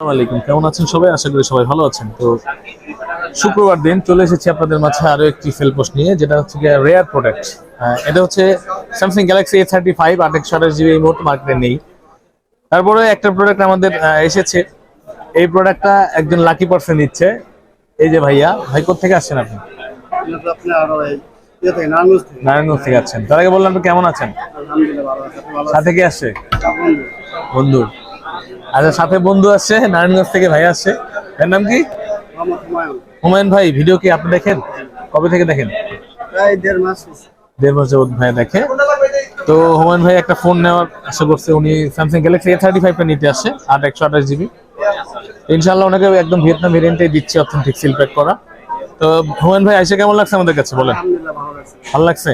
আসসালামু আলাইকুম। কেমন আছেন সবাই? আশা করি সবাই ভালো আছেন। তো শুক্রবার দিন চলে এসেছি আপনাদের মাঝে আরও একটি ফেল পোস্ট নিয়ে, যেটা হচ্ছে রেয়ার প্রোডাক্ট এটা হচ্ছে Samsung Galaxy A thirty five আট একশো আঠাশ জিবি এই মুহূর্তে মার্কেটে নেই। তারপরে একটা প্রোডাক্ট আমাদের এসেছে। এই প্রোডাক্টটা একজন লাকি পার্সন নিচ্ছে। এই যে ভাইয়া, ভাই থেকে আসছেন আপনি? নারায়ণগঞ্জ থেকে আসছেন। তার আগে বললাম কেমন আছেন? সাথে কি আসছে আছেন বন্ধু বন্ধু। আচ্ছা সাথে বন্ধু আসছে নারায়ণগঞ্জ থেকে ভাই আসছে এর নাম কি? হুমায়ুন। ভাই ভিডিও কি আপনি দেখেন? কবে থেকে দেখেন? প্রায় দেড় মাস। দেড় মাস যাবত ভাই দেখে। তো হুমায়ুন ভাই একটা ফোন নেওয়ার আশা করছে উনি স্যামসাং গ্যালাক্সি এ থার্টি ফাইভটা নিতে আসছে আট একশো আঠাশ জিবি ইনশাল্লাহ ওনাকে একদম ভিয়েতনাম ভেরিয়েন্টে দিচ্ছে অথেন্টিক সিল প্যাক করা। তো হুমায়ুন ভাই এসে কেমন লাগছে আমাদের কাছে বলেন? ভালো লাগছে।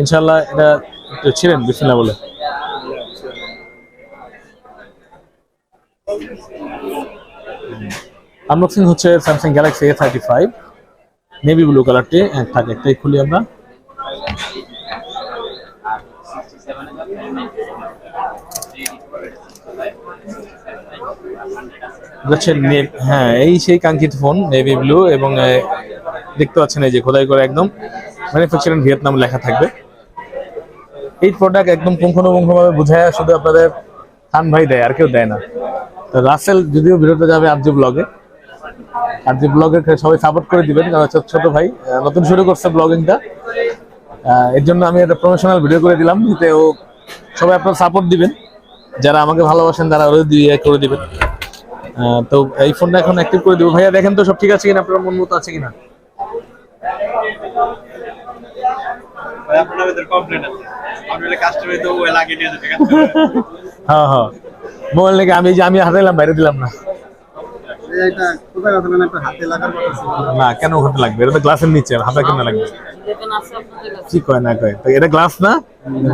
ইনশাল্লাহ এটা ছিলেন বিসমিল্লাহ বলে। আনবক্সিং হচ্ছে Samsung Galaxy A thirty five navy blue কালারটি থাকে একটাই খুলি আমরা। হ্যাঁ এই সেই কাঙ্ক্ষিত ফোন নেভি ব্লু এবং দেখতে পাচ্ছেন এই যে খোদাই করে একদম ম্যানুফ্যাকচারিং ভিয়েতনাম লেখা থাকবে। এই প্রোডাক্ট একদম পুঙ্খানুপুঙ্খভাবে বুঝায়, শুধু আপনাদের খান ভাই দেয়, আর কেউ দেয় না। তো রাসেল যদিও বিরত যাবে আরজি ব্লগে। আরজি ব্লগে সবাই সাপোর্ট করে দিবেন কারণ হচ্ছে ছোট ভাই নতুন শুরু করছে ব্লগিংটা এর জন্য আমি একটা প্রফেশনাল ভিডিও করে দিলাম যাতে ও সবাই আপনার সাপোর্ট দিবেন। যারা আমাকে ভালোবাসেন তারা ওরা দিয়ে করে দিবেন। তো এই ফোনটা এখন অ্যাক্টিভ করে দিব। ভাইয়া দেখেন তো সব ঠিক আছে কিনা? আপনার মন মতো আছে কিনা? হ্যাঁ হ্যাঁ। মোবাইল নাকি আমি যে আমি হারাইলাম বাইরে দিলাম না। এই এটা কোথায় কথা না একটা হাতে লাগার কথা ছিল। না কেন ওখানে লাগবে? এটা তো গ্লাসের নিচে হাতে কেন লাগবে? কি কয় না কয়? তো এটা গ্লাস না?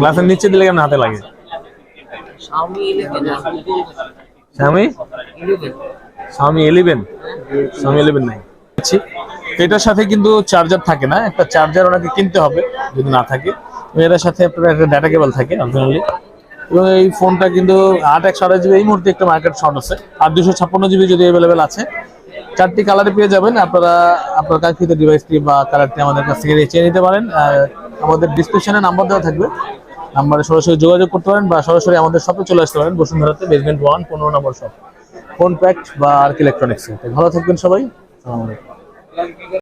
গ্লাসের নিচে দিলে কেমন হাতে লাগে? Xiaomi 11 আর Google স্বামী স্বামী স্বামী নাই। আচ্ছা, এটার সাথে কিন্তু চার্জার থাকে না? একটা চার্জার ওনাকে কিনতে হবে যদি না থাকে। এটার সাথে আপনার একটা ডাটা কেবল থাকে অরিজিনালি এবং এই ফোনটা কিন্তু আট একশো আঠাশ জিবি, এই মুহূর্তে একটা মার্কেট শর্ট আছে। আর দুশো ছাপ্পান্ন জিবি যদি অ্যাভেলেবেল আছে, চারটি কালারে পেয়ে যাবেন। আপনারা, আপনার কাঙ্ক্ষিত ডিভাইসটি বা কালারটি আমাদের কাছ থেকে চেয়ে নিতে পারেন। আর আমাদের ডিসক্রিপশনে নাম্বার দেওয়া থাকবে। নাম্বারে সরাসরি যোগাযোগ করতে পারেন বা সরাসরি আমাদের শপে চলে আসতে পারেন। বসুন্ধরাতে বেসমেন্ট ওয়ান পনেরো নম্বর শপ ফোন প্যাক্ট বা আর্ক ইলেকট্রনিক্স ভালো থাকবেন সবাই। আলাইকুম।